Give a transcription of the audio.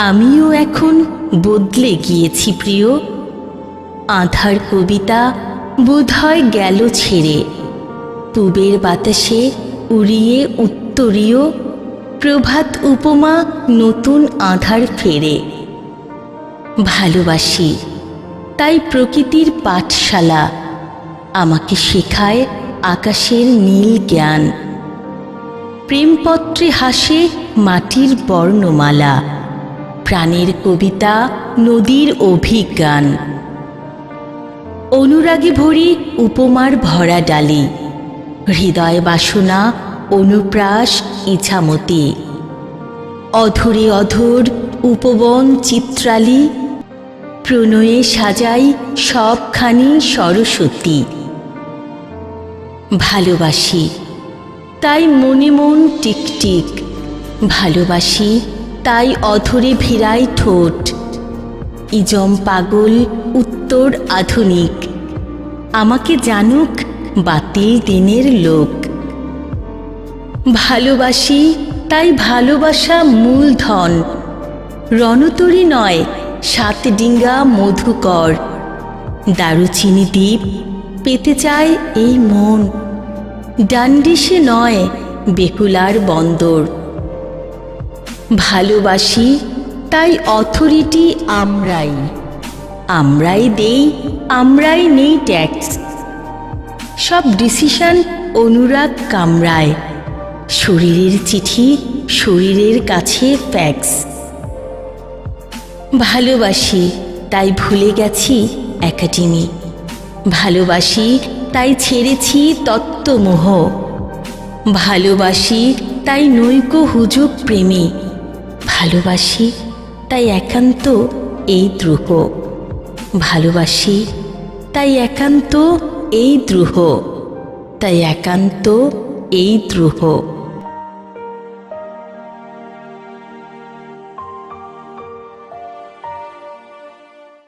আমিও এখন বদলে গিয়েছি প্রিয়। আধার কবিতা বোধহয় গেল ছেড়ে। পূবের বাতাসে উড়িয়ে উত্তরীয় প্রভাত উপমা নতুন আধার ফেরে। ভালোবাসি, তাই প্রকৃতির পাঠশালা। আমাকে শেখায় আকাশের নীল জ্ঞান। প্রেমপত্রে হাসে মাটির বর্ণমালা। প্রাণের কবিতা, নদীর অভিজ্ঞান। অনুরাগে ভরি উপমার ভরা ডালি। হৃদয় বাসনা, অনুপ্রাস, ইছামতি। অধরে অধর উপবন চিত্রালি। প্রণয়ে সাজাই সবখানি সরস্বতী। ভালোবাসি, তাই মনে মন টিকটিক। ভালোবাসি তাই অধরে ভিড়াই ঠোঁট। ইজম পাগল, উত্তর আধুনিক। আমাকে জানুক বাতিল দিনের লোক। ভালোবাসি, তাই ভালোবাসা মূলধন। রণতরী নয়, সাত ডিঙ্গা মধুকর। দারুচিনি দ্বীপ পেতে চায় এই মন। ডান্ডিসে নয়, বেকুলার বন্দর। ভালোবাসি, তাই অথরিটি আমরাই। আমরাই দেই, আমরাই নেই ট্যাক্স সব ডিসিশন অনুরাগ কামরায়। শরীরের চিঠি, শরীরের কাছে ফ্যাক্স ভালোবাসি, তাই ভুলে গেছি একাডেমি ভালোবাসি, তাই ছেড়েছি তত্ত্বমোহ। ভালোবাসি, তাই নৈক হুজুগ প্রেমী। ভালোবাসি তাই একান্ত এই দ্রুহ। ভালোবাসি তাই একান্ত এই দ্রুহ। তাই একান্ত এই দ্রুহ।